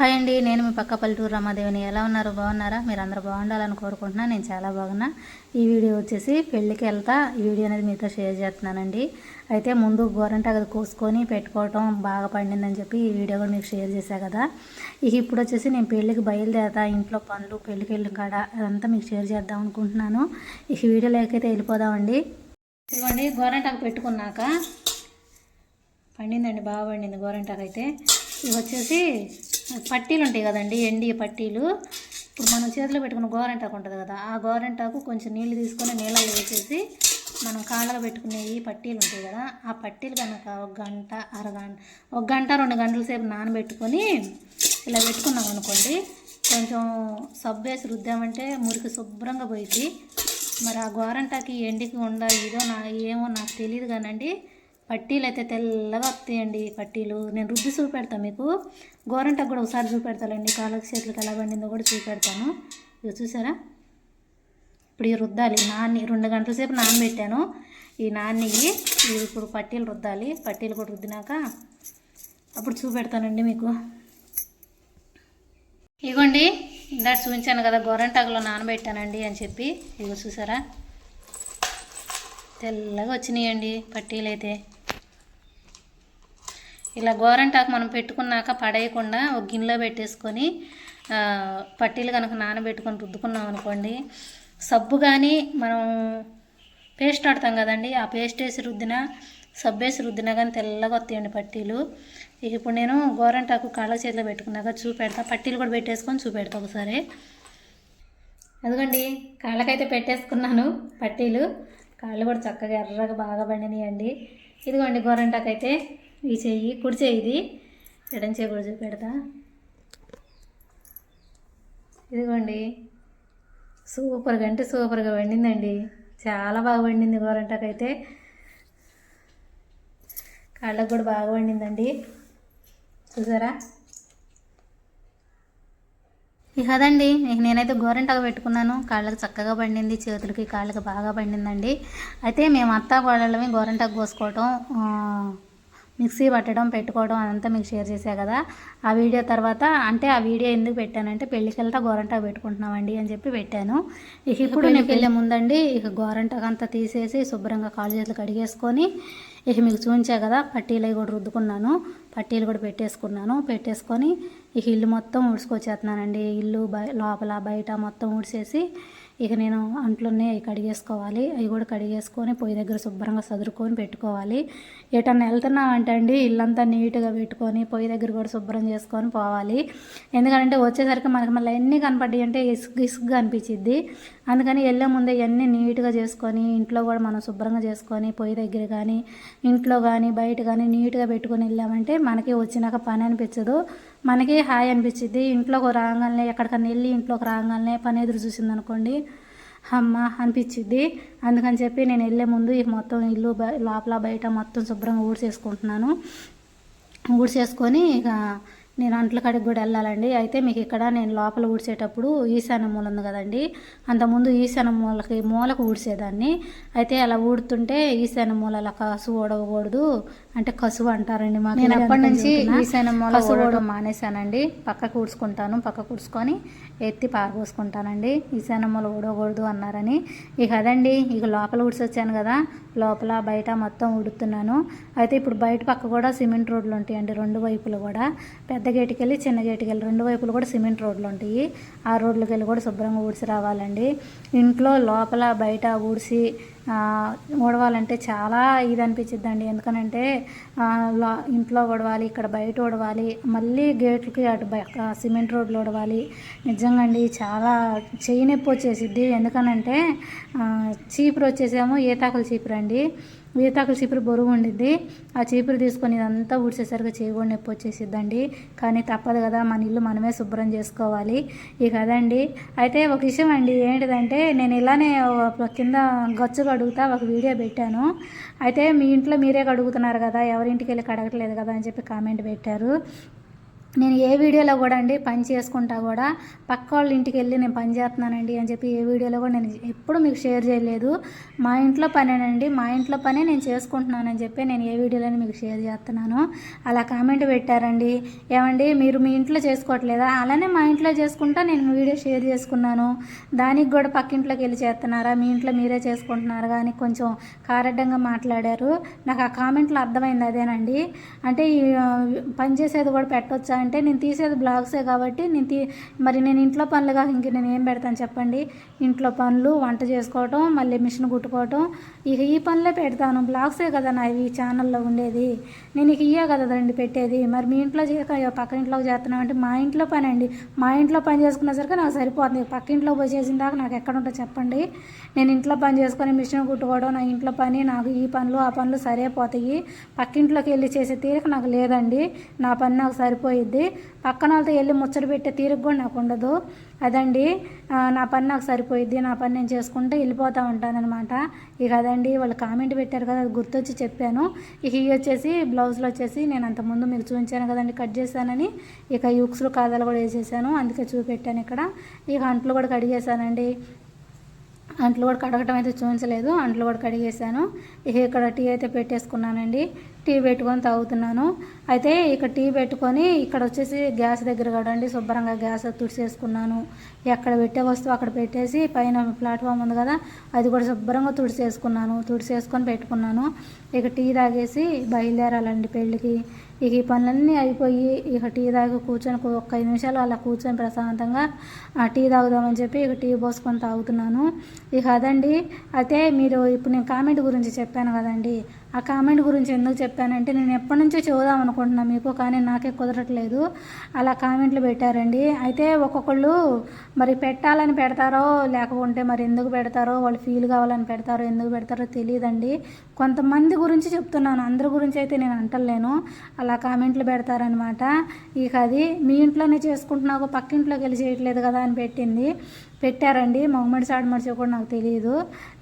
Hi అండి నేను మీ పక్క పల్లెటూరు రమాదేవిని. ఎలా ఉన్నారు? బాగున్నారా? మీరు అందరూ బాగుండాలని కోరుకుంటున్నా. నేను చాలా బాగున్నా. ఈ వీడియో వచ్చేసి పెళ్ళికి వెళ్తా. ఈ వీడియో అనేది మీతో షేర్ చేస్తున్నానండి. అయితే ముందు గోరంట అది కోసుకొని పెట్టుకోవటం బాగా పండిందని చెప్పి ఈ వీడియో కూడా మీకు షేర్ చేశా కదా. ఇక ఇప్పుడు వచ్చేసి నేను పెళ్ళికి బయలుదేరతా. ఇంట్లో పనులు పెళ్ళికి వెళ్ళిన కాడ అదంతా మీకు షేర్ చేద్దాం అనుకుంటున్నాను. ఈ వీడియోలోకైతే వెళ్ళిపోదామండి. ఇదిగోండి గోరంటాకు పెట్టుకున్నాక పండిందండి బాగా పండింది గోరంటాకు అయితే ఇవి వచ్చేసి పట్టీలు ఉంటాయి కదండి ఎండి పట్టీలు. ఇప్పుడు మనం చేతిలో పెట్టుకున్న గోరెంటాకు ఉంటుంది కదా ఆ గోరెంటాకు కొంచెం నీళ్ళు తీసుకొని నీళ్ళలో వేసేసి మనం కాళ్ళలో పెట్టుకునే ఈ పట్టీలు ఉంటాయి కదా ఆ పట్టీలు కనుక ఒక గంట అరగంట ఒక గంట రెండు గంటల సేపు నానబెట్టుకొని ఇలా పెట్టుకున్నాం అనుకోండి కొంచెం సబ్బు వేసి రుద్దామంటే మురికి శుభ్రంగా పోయింది మరి ఆ గోరంటాకి ఎండికి ఉండ ఇదో నా ఏమో నాకు తెలియదు కానండి పట్టీలు అయితే తెల్లగా వస్తాయండి పట్టీలు. నేను రుద్ది చూపెడతాను మీకు. గోరంటకు కూడా ఒకసారి చూపెడతానండి. కాళ్ళకి చేతులకు ఎలా పండిందో కూడా చూపెడతాను. ఇది చూసారా? ఇప్పుడు ఇవి రుద్దాలి. నాన్ని రెండు గంటల సేపు నానబెట్టాను. ఈ నాన్నకి ఇవి ఇప్పుడు పట్టీలు రుద్దాలి. పట్టీలు కూడా రుద్దినాక అప్పుడు చూపెడతానండి మీకు. ఇగోండి ఇందాక చూపించాను కదా గోరంటాకులో నానబెట్టానండి అని చెప్పి. ఇగో చూసారా? తెల్లగా వచ్చినాయండి పట్టీలు అయితే ఇలా గోరంటాకు మనం పెట్టుకున్నాక పడేయకుండా ఒక గిన్నెలో పెట్టేసుకొని పట్టీలు కనుక నానబెట్టుకొని రుద్దుకున్నాం అనుకోండి సబ్బు కానీ మనం పేస్ట్ ఆడతాం కదండి ఆ పేస్ట్ వేసి రుద్దినా సబ్బు వేసి రుద్దినా కానీ తెల్లగా వస్తాయండి పట్టీలు. ఇక ఇప్పుడు నేను గోరంటాకు కాళ్ళ చేతిలో పెట్టుకున్నాక చూపెడతా పట్టీలు కూడా పెట్టేసుకొని చూపెడతా ఒకసారి. అదిగోండి కాళ్ళకైతే పెట్టేసుకున్నాను పట్టీలు. కాళ్ళు కూడా చక్కగా ఎర్రగా బాగా పండినాయండి. ఇదిగోండి గోరంటాకు అయితే ఈ చెయ్యి కుడి చెయ్యి ఇది. ఎడం చెయ్యి కూడా చూపెడతా. ఇదిగోండి. సూపర్గా అంటే సూపర్గా వండిందండి. చాలా బాగా వండింది గోరంటాకు అయితే కాళ్ళకు కూడా బాగా వండిందండి. చూసారా? ఇక అదండి. నేనైతే గోరంటాకు పెట్టుకున్నాను. కాళ్ళకి చక్కగా పండింది చేతులకి కాళ్ళకి బాగా పండిందండి అయితే మేము అత్త కోడళ్ళమే గోరంటాకు కోసుకోవటం మిక్సీ పట్టడం పెట్టుకోవడం అదంతా మీకు షేర్ చేశా కదా. ఆ వీడియో తర్వాత అంటే ఆ వీడియో ఎందుకు పెట్టానంటే పెళ్ళికి వెళ్తా గోరంటాకు పెట్టుకుంటున్నామండి అని చెప్పి పెట్టాను. ఇక ఇప్పుడు నేను వెళ్ళే ముందండి ఇక గోరంటాకు అంతా తీసేసి శుభ్రంగా కాళ్ళు చేతులు కడిగేసుకొని ఇక మీకు చూపించా కదా పట్టీలు అవి కూడా రుద్దుకున్నాను. పట్టీలు కూడా పెట్టేసుకున్నాను. పెట్టేసుకొని ఇక ఇల్లు మొత్తం ఊడ్చుకొచ్చేస్తున్నానండి. ఇల్లు బయ లోపల బయట మొత్తం ఊడ్చేసి ఇక నేను అంట్లోనే అవి కడిగేసుకోవాలి. అవి కూడా కడిగేసుకొని పొయ్యి దగ్గర శుభ్రంగా సదురుకొని పెట్టుకోవాలి. ఎటన్నా వెళ్తున్నామంటే అండి ఇల్లంతా నీట్గా పెట్టుకొని పొయ్యి దగ్గర కూడా శుభ్రం చేసుకొని పోవాలి. ఎందుకంటే వచ్చేసరికి మనకి మళ్ళీ ఎన్ని కనపడ్డాయి అంటే ఇసుగు ఇసుగ్గా అనిపించిద్ది. అందుకని వెళ్ళే ముందే ఇవన్నీ నీట్గా చేసుకొని ఇంట్లో కూడా మనం శుభ్రంగా చేసుకొని పొయ్యి దగ్గర కానీ ఇంట్లో కానీ బయట కానీ నీట్గా పెట్టుకొని వెళ్ళామంటే మనకి వచ్చినాక పని అనిపించదు. మనకి హాయ్ అనిపించింది ఇంట్లోకి రాగానే ఎక్కడికన్నా వెళ్ళి ఇంట్లోకి రాగానే పని ఎదురు చూసింది అనుకోండి అమ్మ అనిపించింది అందుకని చెప్పి నేను వెళ్ళే ముందు ఈ మొత్తం ఇల్లు లోపల బయట మొత్తం శుభ్రంగా ఊడ్చేసుకుంటున్నాను. ఊడ్చేసుకొని ఇక నేను అంట్ల కాడికి కూడా వెళ్ళాలండి. అయితే మీకు ఇక్కడ నేను లోపల ఊడ్చేటప్పుడు ఈశాన్య మూల ఉంది కదండి. అంతకుముందు ఈశాన్య మూలకి మూలకు ఊడ్చేదాన్ని. అయితే అలా ఊడుతుంటే ఈశాన్య మూల కసు ఊడవకూడదు అంటే కసువు అంటారండి మాకు. నేను అప్పటి నుంచి ఈశాన్య మూల ఊడవడం మానేశానండి. పక్కకు ఊడ్చుకుంటాను పక్కకు ఊడ్చుకొని ఎత్తి పారపోసుకుంటానండి ఈశాన్య మూల ఊడకూడదు అన్నారని. ఇక అదండి ఇక లోపల ఊడ్చి వచ్చాను కదా. లోపల బయట మొత్తం ఉడుతున్నాను అయితే ఇప్పుడు బయట పక్క కూడా సిమెంట్ రోడ్లు ఉంటాయండి రెండు వైపులు కూడా. పెద్ద గేటుకి వెళ్ళి చిన్న గేటుకి వెళ్ళి రెండు వైపులు కూడా సిమెంట్ రోడ్లు ఉంటాయి. ఆ రోడ్లకి వెళ్ళి కూడా శుభ్రంగా ఊడ్చి రావాలండి. ఇంట్లో లోపల బయట ఊడ్చి ఓడవాలంటే ఊడవాలంటే చాలా ఇది అనిపించిద్దండి. ఎందుకనంటే ఇంట్లో ఊడవాలి ఇక్కడ బయట ఊడవాలి మళ్ళీ గేట్లకి అటు సిమెంట్ రోడ్లు ఊడవాలి. నిజంగా అండి చాలా చెయ్యి నొప్పి వచ్చేసిద్ది. ఎందుకనంటే చీపురు వచ్చేసేమో ఈతాకుల చీపురు అండి ఈతాకుల చీపురు బరువు ఉండిద్ది. ఆ చీపురు తీసుకొని ఇదంతా ఊడ్చేసరికి చేయి నొప్పి వచ్చేసిద్దండి. కానీ తప్పదు కదా మన ఇల్లు మనమే శుభ్రం చేసుకోవాలి. ఈ కదండి అయితే ఒక విషయం అండి ఏంటిదంటే నేను ఇలానే కింద గచ్చు కడుగుతా ఒక వీడియో పెట్టాను. అయితే మీ ఇంట్లో మీరే కడుగుతున్నారు కదా ఎవరింటికి వెళ్ళి కడగట్లేదు కదా అని చెప్పి కామెంట్ పెట్టారు. నేను ఏ వీడియోలో కూడా అండి పని చేసుకుంటా కూడా పక్క వాళ్ళ ఇంటికి వెళ్ళి నేను పని చేస్తున్నానండి అని చెప్పి ఏ వీడియోలో కూడా నేను ఎప్పుడు మీకు షేర్ చేయలేదు. మా ఇంట్లో పనేనండి. మా ఇంట్లో పనే నేను చేసుకుంటున్నానని చెప్పి నేను ఏ వీడియోలో మీకు షేర్ చేస్తున్నాను. అలా కామెంట్ పెట్టారండి. ఏమండి మీరు మీ ఇంట్లో చేసుకోవట్లేదా? అలానే మా ఇంట్లో చేసుకుంటా నేను వీడియో షేర్ చేసుకున్నాను. దానికి కూడా పక్కింట్లోకి వెళ్ళి చేస్తున్నారా? మీ ఇంట్లో మీరే చేసుకుంటున్నారా? అని కొంచెం కారడ్డంగా మాట్లాడారు. నాకు ఆ కామెంట్లో అర్థమైంది అదేనండి. అంటే ఈ పని చేసేది కూడా పెట్టొచ్చా అంటే నేను తీసేది బ్లాగ్సే కాబట్టి నేను తీ మరి నేను ఇంట్లో పనులుగా ఇంక నేను ఏం పెడతాను చెప్పండి? ఇంట్లో పనులు వంట చేసుకోవటం మళ్ళీ మిషన్ కుట్టుకోవటం ఇక ఈ పనులే పెడతాను. బ్లాగ్సే కదా నా ఈ ఛానల్లో ఉండేది. నేను ఇక ఇయ్యే కదా రండి పెట్టేది. మరి మీ ఇంట్లో చేయక పక్క ఇంట్లోకి చేస్తున్నాం అంటే మా ఇంట్లో పని అండి మా ఇంట్లో పని చేసుకునేసరికి నాకు సరిపోతుంది. పక్క ఇంట్లో పోయి చేసిన దాకా నాకు ఎక్కడ ఉంటుందో చెప్పండి. నేను ఇంట్లో పని చేసుకొని మిషన్ కుట్టుకోవడం నా ఇంట్లో పని నాకు ఈ పనులు ఆ పనులు సరిపోతాయి పక్కింట్లోకి వెళ్ళి చేసే తీరిక నాకు లేదండి. నా పని నాకు సరిపోయిద్ది పక్కన వాళ్ళతో వెళ్ళి ముచ్చట పెట్టే తీరిక కూడా నాకు ఉండదు. అదండి నా పని నాకు సరిపోయిద్ది. నా పని నేను చేసుకుంటే వెళ్ళిపోతూ ఉంటానన్నమాట. ఇక అదండి వాళ్ళు కామెంట్ పెట్టారు కదా అది గుర్తొచ్చి చెప్పాను. ఇక ఇవి వచ్చేసి బ్లౌజ్లో వచ్చేసి నేను అంతకుముందు మీకు చూపించాను కదండి కట్ చేశానని. ఇక యూక్స్లు కాదాలు కూడా వేసేసాను. అందుకే చూపెట్టాను ఇక్కడ. ఇక అంట్లు కూడా కడిగేశానండి అంట్లు కూడా కడగటం అయితే చూపించలేదు. అంట్లు కూడా కడిగేసాను ఇక ఇక్కడ టీ అయితే పెట్టేసుకున్నానండి. టీ పెట్టుకొని తాగుతున్నాను. అయితే ఇక్కడ టీ పెట్టుకొని ఇక్కడ వచ్చేసి గ్యాస్ దగ్గర కడండి శుభ్రంగా గ్యాస్ తుడిచేసుకున్నాను ఎక్కడ పెట్టే వస్తువు అక్కడ పెట్టేసి పైన ప్లాట్ఫామ్ ఉంది కదా అది కూడా శుభ్రంగా తుడిచేసుకున్నాను తుడిచేసుకొని పెట్టుకున్నాను. ఇక టీ తాగేసి బయలుదేరాలండి పెళ్ళికి. ఇక ఈ పనులన్నీ అయిపోయి ఇక టీ తాగి కూర్చొని ఒక- ఐదు నిమిషాలు అలా కూర్చొని ప్రశాంతంగా టీ తాగుదామని చెప్పి ఇక టీ పోసుకొని తాగుతున్నాను. ఇక అదండి. అయితే మీరు ఇప్పుడు నేను కామెంట్ గురించి చెప్పాను కదండి. ఆ కామెంట్ గురించి ఎందుకు చెప్పానంటే నేను ఎప్పటి నుంచో చూద్దాం అనుకుంటున్నా. మీకు కానీ నాకే కుదరట్లేదు. అలా కామెంట్లు పెట్టారండి. అయితే ఒక్కొక్కళ్ళు మరి పెట్టాలని పెడతారో లేకపోతే మరి ఎందుకు పెడతారో వాళ్ళు ఫీల్ కావాలని పెడతారో ఎందుకు పెడతారో తెలియదండి. కొంతమంది గురించి చెప్తున్నాను. అందరి గురించి అయితే నేను అంటలేను. అలా కామెంట్లు పెడతారనమాట ఇక అది మీ ఇంట్లోనే చేసుకుంటున్నావు పక్కింట్లోకి వెళ్ళి చేయట్లేదు కదా అని పెట్టింది. పెట్టారండి. మొహమ్మడి సాడమడిచి కూడా నాకు తెలియదు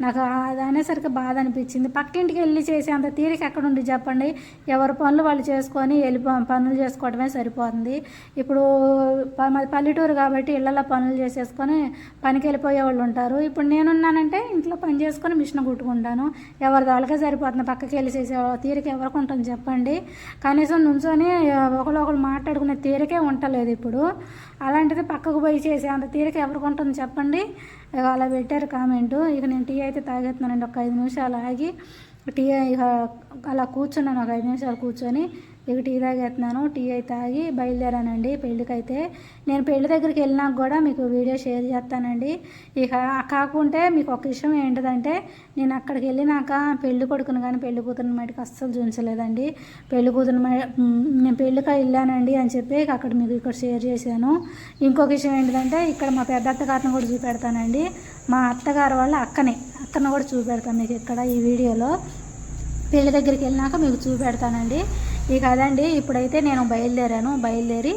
నాకు అది అనేసరికి బాధ అనిపించింది. పక్కింటికి వెళ్ళి చేసే అంత తీరిక ఎక్కడ ఉంది చెప్పండి. ఎవరి పనులు వాళ్ళు చేసుకొని వెళ్ళి పనులు చేసుకోవడమే సరిపోతుంది. ఇప్పుడు మాది పల్లెటూరు కాబట్టి ఇళ్ళలో పనులు చేసేసుకొని పనికి వెళ్ళిపోయే వాళ్ళు ఉంటారు. ఇప్పుడు నేనున్నానంటే ఇంట్లో పని చేసుకొని మిషన్ కుట్టుకుంటాను. ఎవరి వాళ్ళకే సరిపోతుంది. పక్కకి వెళ్ళి చేసే తీరిక ఎవరికి ఉంటుంది చెప్పండి. కనీసం నుంచొని ఒకళ్ళు ఒకళ్ళు మాట్లాడుకునే తీరికే ఉండలేదు ఇప్పుడు. అలాంటిది పక్కకు పోయి చేసే అంత తీరిక ఎవరికి ఉంటుంది చెప్పండి. ఇక అలా పెట్టారు కామెంట్. ఇక నేను టీ అయితే తాగేస్తున్నానండి ఒక ఐదు నిమిషాలు ఆగి టీ ఇక అలా కూర్చున్నాను. ఒక ఐదు నిమిషాలు కూర్చొని ఇక టీ తాగేస్తున్నాను. టీ అయితే తాగి బయలుదేరానండి పెళ్ళికైతే. నేను పెళ్ళి దగ్గరికి వెళ్ళినాక కూడా మీకు వీడియో షేర్ చేస్తానండి. ఇక కాకుంటే మీకు ఒక విషయం ఏంటిదంటే నేను అక్కడికి వెళ్ళినాక పెళ్ళి కొడుకును కానీ పెళ్ళి కూతురుని మటుకు అస్సలు చూపించలేదండి. పెళ్ళి కూతురు నేను పెళ్ళికి వెళ్ళానండి అని చెప్పి అక్కడ మీకు ఇక్కడ షేర్ చేశాను. ఇంకొక విషయం ఏంటిదంటే ఇక్కడ మా పెద్ద అత్తగారిని కూడా చూపెడతానండి. మా అత్తగారు వాళ్ళ అక్కని అక్కని కూడా చూపెడతాను మీకు ఇక్కడ ఈ వీడియోలో. పెళ్ళి దగ్గరికి వెళ్ళినాక మీకు చూపెడతానండి. ఇక అదండి ఇప్పుడైతే నేను బయలుదేరాను. బయలుదేరి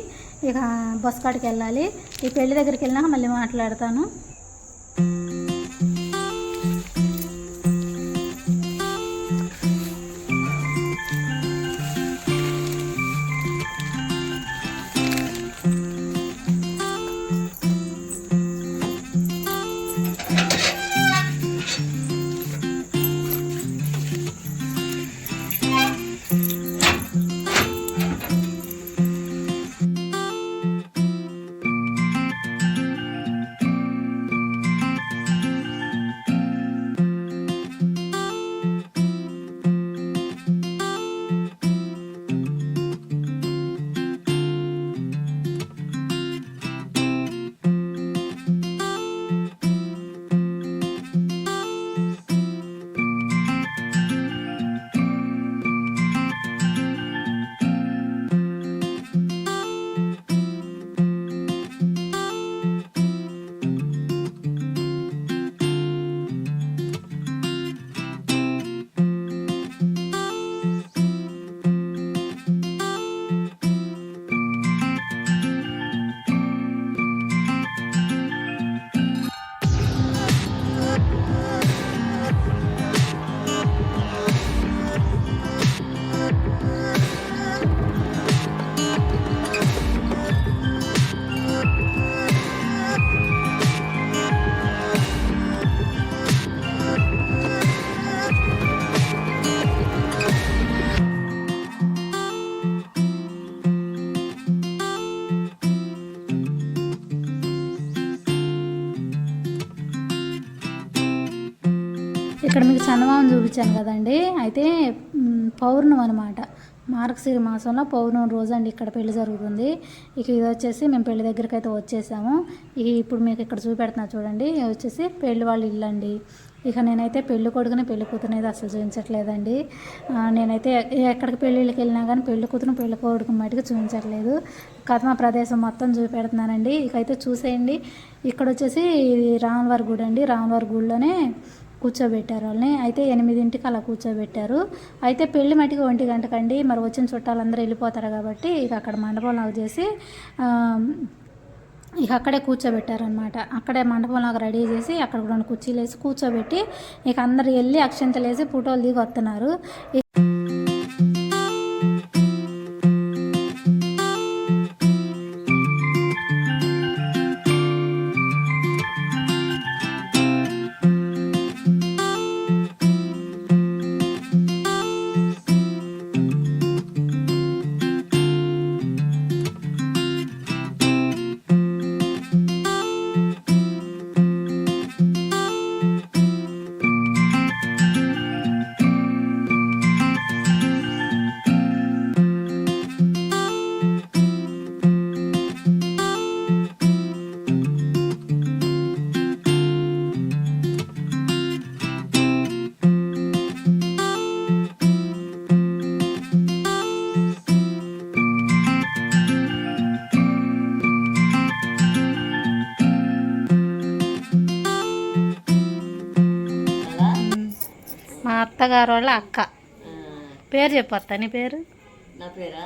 ఇక బస్ కాడికి వెళ్ళాలి. ఈ పెళ్ళి దగ్గరికి వెళ్ళినాక మళ్ళీ మాట్లాడతాను. చందమామను చూపించాను కదండి. అయితే పౌర్ణం అనమాట మార్గశిర మాసంలో పౌర్ణమి రోజు అండి ఇక్కడ పెళ్ళి జరుగుతుంది. ఇక ఇది వచ్చేసి మేము పెళ్ళి దగ్గరికి అయితే వచ్చేసాము. ఇక ఇప్పుడు మీకు ఇక్కడ చూపెడుతున్నా చూడండి. వచ్చేసి పెళ్ళి వాళ్ళ ఇల్లు అండి. ఇక నేనైతే పెళ్ళి కొడుకుని పెళ్ళి కూతురు అయితే అసలు చూపించట్లేదండి. నేనైతే ఎక్కడికి పెళ్ళిళ్ళకి వెళ్ళినా కానీ పెళ్ళి కూతురు పెళ్ళి కొడుకు మటుకు చూపించట్లేదు. కథమ ప్రదేశం మొత్తం చూపెడుతున్నానండి. ఇక అయితే చూసేయండి. ఇక్కడ వచ్చేసి ఇది రామవారి గుడి అండి. రామవారి గుడిలోనే కూర్చోబెట్టారు వాళ్ళని. అయితే ఎనిమిదింటికి అలా కూర్చోబెట్టారు. అయితే పెళ్ళి మట్టికి ఒంటి గంటకండి. మరి వచ్చిన చుట్టాలందరూ వెళ్ళిపోతారు కాబట్టి ఇక అక్కడ మండపం లాగా చేసి ఇక అక్కడే కూర్చోబెట్టారనమాట అక్కడే మండపం లాగా రెడీ చేసి అక్కడ రెండు కుర్చీలు వేసి కూర్చోబెట్టి ఇక అందరు వెళ్ళి అక్షంతలు వేసి ఫోటోలు దిగి వస్తున్నారు. అత్తగారు వాళ్ళ అక్క పేరు చెప్పు అత్త నీ పేరు? నా పేరా?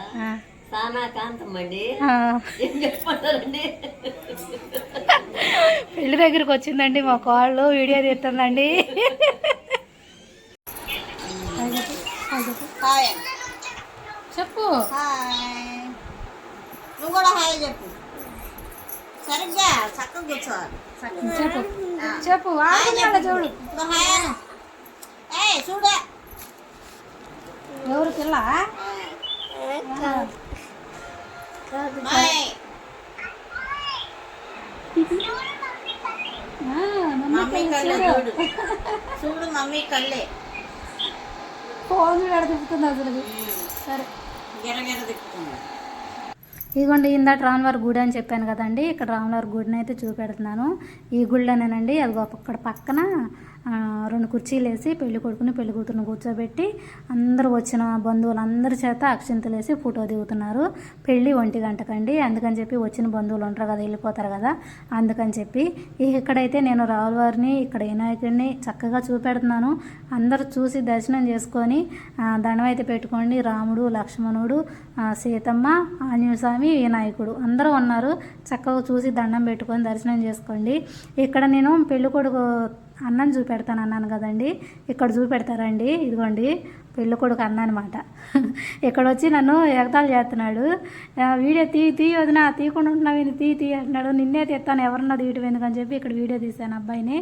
పెళ్ళి దగ్గరికి వచ్చిందండి మా కాళ్ళు వీడియో తీస్తుందండి. చెప్పు. హాయ్. నువ్వు కూడా హాయ్ చెప్పు. సరిగ్గా చక్కగా కూర్చోవాలి. చెప్పు. చెప్పు చూడు. హాయ్ చూడే. ఎవరు పిల్ల? మమ్మీ కళ్ళే చూడు. చూడు. మమ్మీ కళ్ళే. ఫోన్ చూడ తిప్పుతుంది అసలు. సరే. గిరగిర తిప్పుతుంది. ఇదిగోండి ఇందాక రాములవారి గుడి అని చెప్పాను కదండి. ఇక్కడ రాములవారి గుడిని అయితే చూపెడుతున్నాను. ఈ గుడిలోనేనండి అది అక్కడ పక్కన రెండు కుర్చీలు వేసి పెళ్ళి కొడుకుని పెళ్ళి కూతురుని కూర్చోబెట్టి అందరూ వచ్చిన బంధువులు అందరి చేత అక్షింతలు వేసి ఫోటో దిగుతున్నారు. పెళ్ళి ఒంటి గంటకండి. అందుకని చెప్పి వచ్చిన బంధువులు ఉంటారు కదా వెళ్ళిపోతారు కదా అందుకని చెప్పి ఇక్కడైతే నేను రాములవారిని ఇక్కడ వినాయకుడిని చక్కగా చూపెడుతున్నాను. అందరూ చూసి దర్శనం చేసుకొని దండం అయితే పెట్టుకోండి. రాముడు లక్ష్మణుడు సీతమ్మ ఆంజనేయ స్వామి వినాయకుడు అందరూ ఉన్నారు. చక్కగా చూసి దండం పెట్టుకొని దర్శనం చేసుకోండి. ఇక్కడ నేను పెళ్ళి కొడుకు అన్నం చూపెడతాను అన్నాను కదండి. ఇక్కడ చూపెడతారండి. ఇదిగోండి పెళ్ళి కొడుకు అన్న అనమాట ఇక్కడ వచ్చి నన్ను ఎగతాళి చేస్తున్నాడు. వీడియో తీ తీ వదిన తీయకుండా ఉంటున్నావు ఏంది? తీ తీ అంటున్నాడు. నిన్నే తీస్తాను ఎవరన్నా తీయటం ఎందుకని చెప్పి ఇక్కడ వీడియో తీశాను అబ్బాయిని.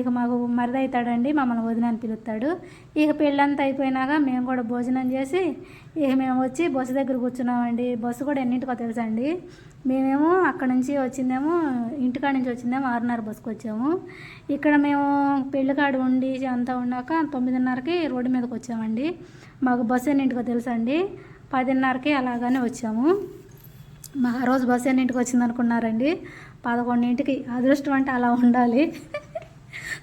ఇక మాకు మరిది మమ్మల్ని వదిన అని పిలుస్తాడు. ఇక పెళ్ళంతా అయిపోయినాక మేము కూడా భోజనం చేసి ఇక మేము వచ్చి బస్సు దగ్గర కూర్చున్నామండి. బస్సు కూడా ఎన్నింటికో తెలుసండి. మేమేమో అక్కడ నుంచి వచ్చిందేమో ఇంటికాడ నుంచి వచ్చిందేమో ఆరున్నర బస్సుకు వచ్చాము. ఇక్కడ మేము పెళ్ళికాడ ఉండి అంతా ఉన్నాక తొమ్మిదిన్నరకి రోడ్డు మీదకి వచ్చామండి. మాకు బస్సు ఎన్నింటికో తెలుసండి పదిన్నరకి అలాగానే వచ్చాము. మా ఆ రోజు బస్సు ఎన్నింటికి వచ్చింది అనుకున్నారండి? పదకొండింటికి. అదృష్టం అంటే అలా ఉండాలి.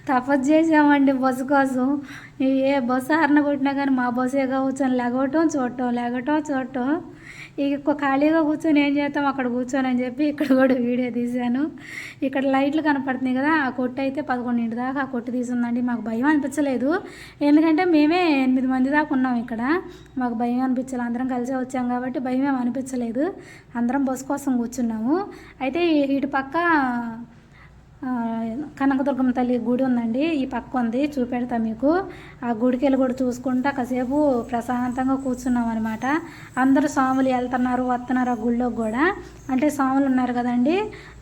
తపస్సు చేసామండి బస్సు కోసం. ఏ బస్సు అరణ కొట్టినా కానీ మా బస్సే కూర్చొని లెగవటం చూడటం లెగటం చూడటం. ఇక ఖాళీగా కూర్చొని ఏం చేస్తాం? అక్కడ కూర్చొని అని చెప్పి ఇక్కడ కూడా వీడియో తీశాను. ఇక్కడ లైట్లు కనపడుతున్నాయి కదా ఆ కొట్టు అయితే పదకొండింటి దాకా ఆ కొట్టు తీసుందండి. మాకు భయం అనిపించలేదు. ఎందుకంటే మేమే ఎనిమిది మంది దాకా ఉన్నాం ఇక్కడ. మాకు భయం అనిపించలేదు. అందరం కలిసి వచ్చాం కాబట్టి భయం ఏమి అనిపించలేదు. అందరం బస్సు కోసం కూర్చున్నాము. అయితే ఇటు పక్క కనకదుర్గమ్మ తల్లి గుడి ఉందండి. ఈ పక్క ఉంది. చూపెడతా మీకు. ఆ గుడికి వెళ్ళి కూడా చూసుకుంటా కాసేపు ప్రశాంతంగా కూర్చున్నాం అనమాట అందరూ స్వాములు వెళ్తున్నారు వస్తున్నారు ఆ గుళ్ళోకి కూడా. అంటే స్వాములు ఉన్నారు కదండి.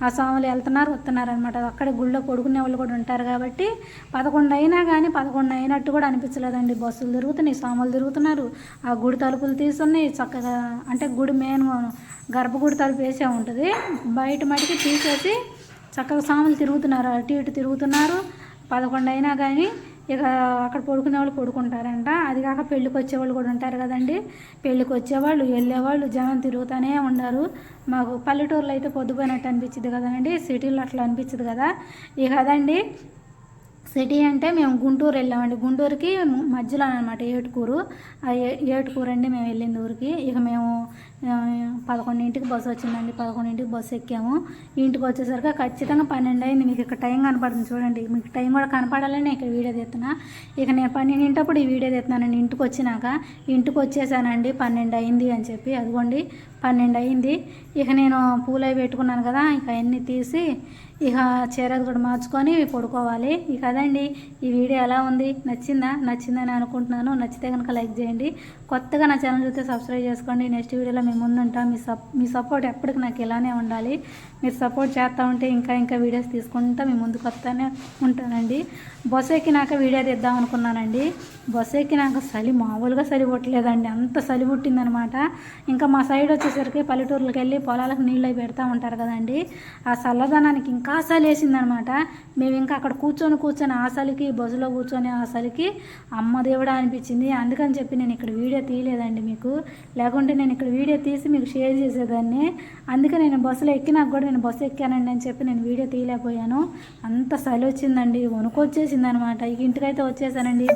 ఆ స్వాములు వెళ్తున్నారు వస్తున్నారు అనమాట అక్కడ గుళ్ళో పడుకునే వాళ్ళు కూడా ఉంటారు కాబట్టి పదకొండు అయినా కానీ పదకొండు అయినట్టు కూడా అనిపించలేదండి. బస్సులు తిరుగుతున్నాయి స్వాములు తిరుగుతున్నారు. ఆ గుడి తలుపులు తీస్తున్నాయి. చక్కగా అంటే గుడి మెయిన్ గర్భగుడి తలుపు వేసే ఉంటుంది. బయట మటుకి తీసేసి చక్కగా సాములు తిరుగుతున్నారు అటు ఇటు తిరుగుతున్నారు. పదకొండు అయినా కానీ ఇక అక్కడ పడుకునే వాళ్ళు పడుకుంటారంట. అది కాక పెళ్ళికి వచ్చేవాళ్ళు కూడా ఉంటారు కదండి. పెళ్ళికి వచ్చేవాళ్ళు వెళ్ళేవాళ్ళు జనం తిరుగుతూనే ఉన్నారు. మాకు పల్లెటూరులో అయితే పొద్దుపోయినట్టు అనిపించింది కదండి. సిటీలో అట్లా అనిపించదు కదా. ఇక అదండి సిటీ అంటే మేము గుంటూరు వెళ్ళామండి. గుంటూరుకి మధ్యలో అనమాట ఏటుకూరు. ఆ ఏటుకూరు అండి మేము వెళ్ళింది ఊరికి. ఇక మేము పదకొండింటికి బస్సు వచ్చిందండి. పదకొండింటికి బస్సు ఎక్కాము. ఇంటికి వచ్చేసరికి ఖచ్చితంగా పన్నెండు అయింది. మీకు ఇక్కడ టైం కనపడుతుంది చూడండి. మీకు టైం కూడా కనపడాలని ఇక్కడ వీడియో తీస్తున్నా. ఇక నేను పన్నెండింటప్పుడు ఈ వీడియో తీస్తున్నానండి. ఇంటికి వచ్చినాక ఇంటికి వచ్చేసానండి. పన్నెండు అయింది అని చెప్పి. అదిగోండి పన్నెండు అయింది. ఇక నేను పూలు అవి పెట్టుకున్నాను కదా. ఇక అన్నీ తీసి ఇక చీర కూడా మార్చుకొని పడుకోవాలి. ఇక అదండి ఈ వీడియో ఎలా ఉంది? నచ్చిందా? నచ్చిందని అనుకుంటున్నాను. నచ్చితే కనుక లైక్ చేయండి. కొత్తగా నా ఛానల్ చూస్తే సబ్స్క్రైబ్ చేసుకోండి. నెక్స్ట్ వీడియోలో మేము ముందుంటాం. మీ సప్ మీ సపోర్ట్ ఎప్పటికి నాకు ఇలానే ఉండాలి. మీరు సపోర్ట్ చేస్తూ ఉంటే ఇంకా ఇంకా వీడియోస్ తీసుకుంటా మేము ముందుకు వస్తానే ఉంటానండి. బస్సు ఎక్కినాక వీడియో తీద్దాం అనుకున్నానండి. బస్సు ఎక్కినాక చలి మామూలుగా చలి పుట్టలేదండి. అంత చలి పుట్టిందనమాట. ఇంకా మా సైడ్ వచ్చేసరికి పల్లెటూర్లకు వెళ్ళి పొలాలకు నీళ్ళు అవి పెడతా ఉంటారు కదండి. ఆ చల్లదనానికి ఇంకా చలి వేసిందనమాట. మేము ఇంకా అక్కడ కూర్చొని కూర్చొని ఆ చలికి బస్సులో కూర్చొని ఆ చలికి అమ్మ దేవుడా అనిపించింది. అందుకని చెప్పి నేను ఇక్కడ వీడియో తీయలేదండి మీకు. లేకుంటే నేను ఇక్కడ వీడియో తీసి మీకు షేర్ చేసేదాన్ని. అందుకే నేను బస్సులో ఎక్కినాక కూడా నేను బస్సు ఎక్కానండి అని చెప్పి నేను వీడియో తీయలేకపోయాను. అంత చలి వచ్చిందండి వణుకొచ్చేసింది అనమాట ఇక ఇంటికైతే వచ్చేసానండి.